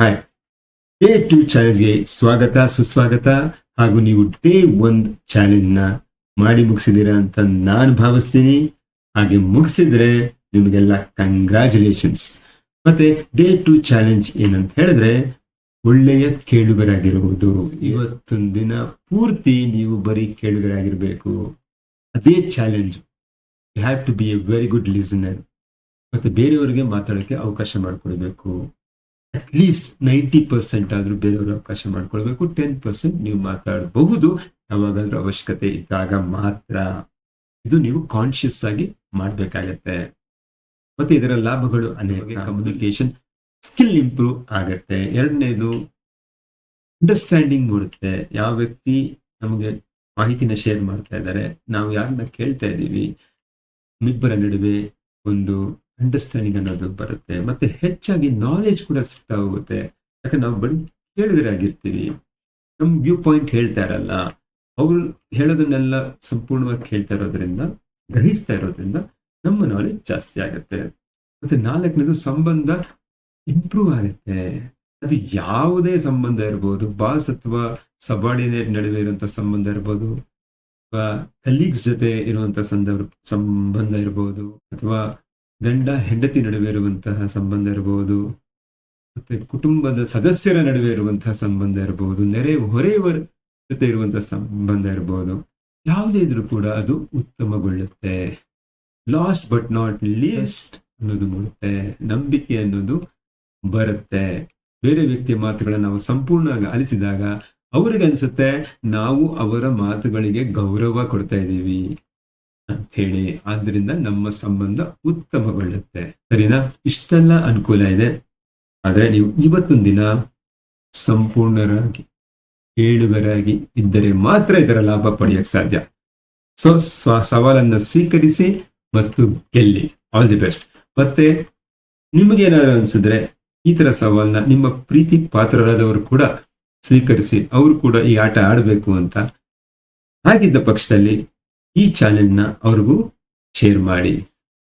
Hi day to ಚಾಲೆಂಜ್ಗೆ ಸ್ವಾಗತ, ಸುಸ್ವಾಗತ. ಹಾಗೂ ನೀವು ಡೇ ಒಂದ್ ಚಾಲೆಂಜ್ನ ಮಾಡಿ ಮುಗಿಸಿದ್ದೀರಾ ಅಂತ ನಾನು ಭಾವಿಸ್ತೀನಿ. ಹಾಗೆ ಮುಗಿಸಿದ್ರೆ ನಿಮಗೆಲ್ಲ ಕಂಗ್ರ್ಯಾಚುಲೇಷನ್ಸ್ ಮತ್ತೆ ಡೇ ಟು ಚಾಲೆಂಜ್ ಏನಂತ ಹೇಳಿದ್ರೆ ಒಳ್ಳೆಯ ಕೇಳುಗರಾಗಿರುವುದು ಇವತ್ತೊಂದು ದಿನ ಪೂರ್ತಿ ನೀವು ಬರೀ ಕೇಳುಗರಾಗಿರ್ಬೇಕು. ಅದೇ challenge you have to be a very good listener ಮತ್ತೆ ಬೇರೆಯವರಿಗೆ ಮಾತಾಡೋಕ್ಕೆ ಅವಕಾಶ ಮಾಡಿಕೊಡ್ಬೇಕು. ಲೀಸ್ಟ್ ನೈಂಟಿ ಪರ್ಸೆಂಟ್ ಆದ್ರೂ ಬೇರೆಯವರು ಅವಕಾಶ ಮಾಡ್ಕೊಳ್ಬೇಕು ಟೆನ್ ಪರ್ಸೆಂಟ್ ನೀವು ಮಾತಾಡಬಹುದು. ಯಾವಾಗಾದ್ರೂ ಅವಶ್ಯಕತೆ ಇದ್ದಾಗ ಮಾತ್ರ ಇದು ನೀವು ಕಾನ್ಶಿಯಸ್ ಆಗಿ ಮಾಡ್ಬೇಕಾಗತ್ತೆ. ಮತ್ತೆ ಇದರ ಲಾಭಗಳು ಅನೇಕ ಕಮ್ಯುನಿಕೇಶನ್ ಸ್ಕಿಲ್ ಇಂಪ್ರೂವ್ ಆಗತ್ತೆ. ಎರಡನೇದು ಅಂಡರ್ಸ್ಟ್ಯಾಂಡಿಂಗ್ ಮೂಡುತ್ತೆ. ಯಾವ ವ್ಯಕ್ತಿ ನಮಗೆ ಮಾಹಿತಿನ ಶೇರ್ ಮಾಡ್ತಾ ಇದ್ದಾರೆ ನಾವು ಯಾರನ್ನ ಕೇಳ್ತಾ ಇದ್ದೀವಿ ಇಬ್ಬರ ನಡುವೆ ಒಂದು ಅಂಡರ್ಸ್ಟ್ಯಾಂಡಿಂಗ್ ಅನ್ನೋದು ಬರುತ್ತೆ, ಮತ್ತೆ ಹೆಚ್ಚಾಗಿ ನಾಲೆಜ್ ಕೂಡ ಸಿಗ್ತಾ ಹೋಗುತ್ತೆ. ಯಾಕಂದ್ರೆ ನಾವು ಬರೀ ಕೇಳುಗರಾಗಿರ್ತೀವಿ. ನಮ್ ವ್ಯೂ ಪಾಯಿಂಟ್ ಹೇಳ್ತಾ ಇರಲ್ಲ. ಅವ್ರು ಹೇಳೋದನ್ನೆಲ್ಲ ಸಂಪೂರ್ಣವಾಗಿ ಕೇಳ್ತಾ ಇರೋದ್ರಿಂದ, ಗ್ರಹಿಸ್ತಾ ಇರೋದ್ರಿಂದ ನಮ್ಮ ನಾಲೆಜ್ ಜಾಸ್ತಿ ಆಗುತ್ತೆ. ಮತ್ತೆ ನಾಲ್ಕನೇದು ಸಂಬಂಧ ಇಂಪ್ರೂವ್ ಆಗುತ್ತೆ. ಅದು ಯಾವುದೇ ಸಂಬಂಧ ಇರ್ಬೋದು. ಬಾಸ್ ಅಥವಾ ಸಬಾರ್ಡಿನೇಟ್ ನಡುವೆ ಇರುವಂತ ಸಂಬಂಧ ಇರ್ಬೋದು. ಅಥವಾ ಕಲೀಗ್ಸ್ ಜೊತೆ ಇರುವಂತ ಸಂದರ್ಭ, ಸಂಬಂಧ ಇರ್ಬೋದು. ಅಥವಾ ಗಂಡ ಹೆಂಡತಿ ನಡುವೆ ಇರುವಂತಹ ಸಂಬಂಧ ಇರಬಹುದು, ಮತ್ತೆ ಕುಟುಂಬದ ಸದಸ್ಯರ ನಡುವೆ ಇರುವಂತಹ ಸಂಬಂಧ ಇರಬಹುದು, ನೆರೆ ಹೊರೆಯವರ ಜೊತೆ ಇರುವಂತಹ ಸಂಬಂಧ ಇರಬಹುದು, ಯಾವುದೇ ಇದ್ರೂ ಕೂಡ ಅದು ಉತ್ತಮಗೊಳ್ಳುತ್ತೆ. ಲಾಸ್ಟ್ ಬಟ್ ನಾಟ್ ಲೀಸ್ಟ್ ಅನ್ನೋದು ಮೂಡುತ್ತೆ. ನಂಬಿಕೆ ಅನ್ನೋದು ಬರುತ್ತೆ. ಬೇರೆ ವ್ಯಕ್ತಿಯ ಮಾತುಗಳನ್ನು ನಾವು ಸಂಪೂರ್ಣವಾಗಿ ಆಲಿಸಿದಾಗ ಅವ್ರಿಗೆ ಅನ್ಸುತ್ತೆ ನಾವು ಅವರ ಮಾತುಗಳಿಗೆ ಗೌರವ ಕೊಡ್ತಾ ಇದ್ದೀವಿ. ಅಂತ ಹೇಳಿ. ಆದ್ರಿಂದ ನಮ್ಮ ಸಂಬಂಧ ಉತ್ತಮಗೊಳ್ಳುತ್ತೆ. ಸರಿನಾ? ಇಷ್ಟೆಲ್ಲ ಅನುಕೂಲ ಇದೆ. ಆದ್ರೆ ನೀವು ಇವತ್ತೊಂದು ದಿನ ಸಂಪೂರ್ಣರಾಗಿ ಕೇಳುಗರಾಗಿ ಇದ್ದರೆ ಮಾತ್ರ ಇದರ ಲಾಭ ಪಡೆಯಕ್ಕೆ ಸಾಧ್ಯ. ಸೊ ಸ್ವ, ಸವಾಲನ್ನ ಸ್ವೀಕರಿಸಿ ಮತ್ತು ಗೆಲ್ಲಿ. ಆಲ್ ದಿ ಬೆಸ್ಟ್ ಮತ್ತೆ ನಿಮಗೇನಾದ್ರು ಅನ್ಸಿದ್ರೆ ಈ ತರ ಸವಾಲನ್ನ ನಿಮ್ಮ ಪ್ರೀತಿ ಪಾತ್ರರಾದವರು ಕೂಡ ಸ್ವೀಕರಿಸಿ, ಅವರು ಕೂಡ ಈ ಆಟ ಆಡಬೇಕು ಅಂತ. ಹಾಗಿದ್ದ ಪಕ್ಷದಲ್ಲಿ ಈ ಚಾನೆಲ್ನ ಅವ್ರಿಗೂ ಶೇರ್ ಮಾಡಿ.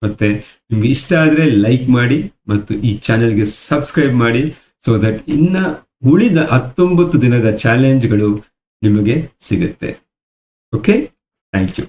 ಮತ್ತೆ ನಿಮ್ಗೆ ಇಷ್ಟ ಆದರೆ ಲೈಕ್ ಮಾಡಿ ಮತ್ತು ಈ ಚಾನೆಲ್ಗೆ ಸಬ್ಸ್ಕ್ರೈಬ್ ಮಾಡಿ ಸೊ ದಟ್ ಇನ್ನ ಉಳಿದ ಹತ್ತೊಂಬತ್ತು ದಿನದ ಚಾಲೆಂಜ್ಗಳು ನಿಮಗೆ ಸಿಗುತ್ತೆ. Okay thank you